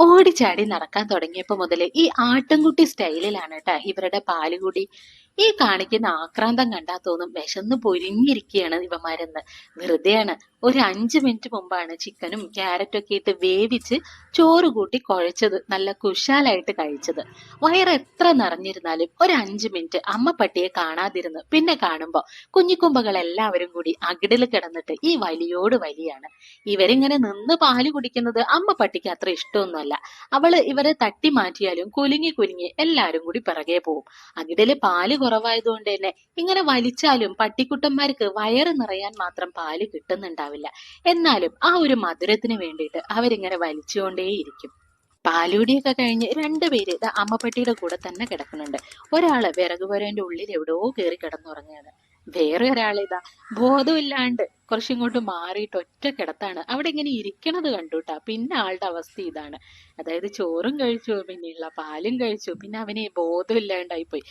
ഓടിച്ചാടി നടക്കാൻ തുടങ്ങിയപ്പോൾ മുതലേ ഈ ആട്ടിൻകുട്ടി സ്റ്റൈലിലാണ് കേട്ടാ ഇവരുടെ പാലുകൂടി ഈ കാണിക്കുന്ന ആക്രാന്തം കണ്ടാ തോന്നും വിശന്ന് പൊരിഞ്ഞിരിക്കുകയാണ് ഇവന്മാരെന്ന്. വെറുതെയാണ്. ഒരു അഞ്ചു മിനിറ്റ് മുമ്പാണ് ചിക്കനും ക്യാരറ്റും ഒക്കെ ഇട്ട് വേവിച്ച് ചോറ് കൂട്ടി കുഴച്ചത്. നല്ല കുശാലായിട്ട് കഴിച്ചത്. വയറ് എത്ര നിറഞ്ഞിരുന്നാലും ഒരു അഞ്ചു മിനിറ്റ് അമ്മ പട്ടിയെ കാണാതിരുന്ന് പിന്നെ കാണുമ്പോ കുഞ്ഞിക്കുമ്പകൾ എല്ലാവരും കൂടി അകിടിൽ കിടന്നിട്ട് ഈ വലിയോട് വലിയാണ്. ഇവരിങ്ങനെ നിന്ന് പാൽ കുടിക്കുന്നത് അമ്മ പട്ടിക്ക് അത്ര ഇഷ്ടമൊന്നുമല്ല. അവൾ ഇവരെ തട്ടി മാറ്റിയാലും കുലുങ്ങി കുലുങ്ങി എല്ലാരും കൂടി പിറകെ പോവും അകിടിൽ പാൽ കുറവായതുകൊണ്ട് തന്നെ ഇങ്ങനെ വലിച്ചാലും പട്ടിക്കുട്ടന്മാർക്ക് വയറ് നിറയാൻ മാത്രം പാൽ കിട്ടുന്നുണ്ടാവില്ല. എന്നാലും ആ ഒരു മധുരത്തിന് വേണ്ടിയിട്ട് അവരിങ്ങനെ വലിച്ചുകൊണ്ടേയിരിക്കും. പാലൂടിയൊക്കെ കഴിഞ്ഞ് രണ്ടുപേര് അമ്മപ്പട്ടിയുടെ കൂടെ തന്നെ കിടക്കുന്നുണ്ട്. ഒരാൾ വിറക് പുരേന്റെ ഉള്ളിൽ എവിടെയോ കയറി കിടന്നുറങ്ങുകയാണ്. വേറെ ഒരാളിതാ ബോധമില്ലാണ്ട് കുറച്ചിങ്ങോട്ട് മാറിയിട്ട് ഒറ്റ കിടത്താണ്. അവിടെ ഇങ്ങനെ ഇരിക്കണത് കണ്ടുട്ടാ. പിന്നെ ആളുടെ അവസ്ഥ ഇതാണ്. അതായത് ചോറും കഴിച്ചു പിന്നെയുള്ള പാലും കഴിച്ചു പിന്നെ അവന് ബോധമില്ലാണ്ടായി പോയി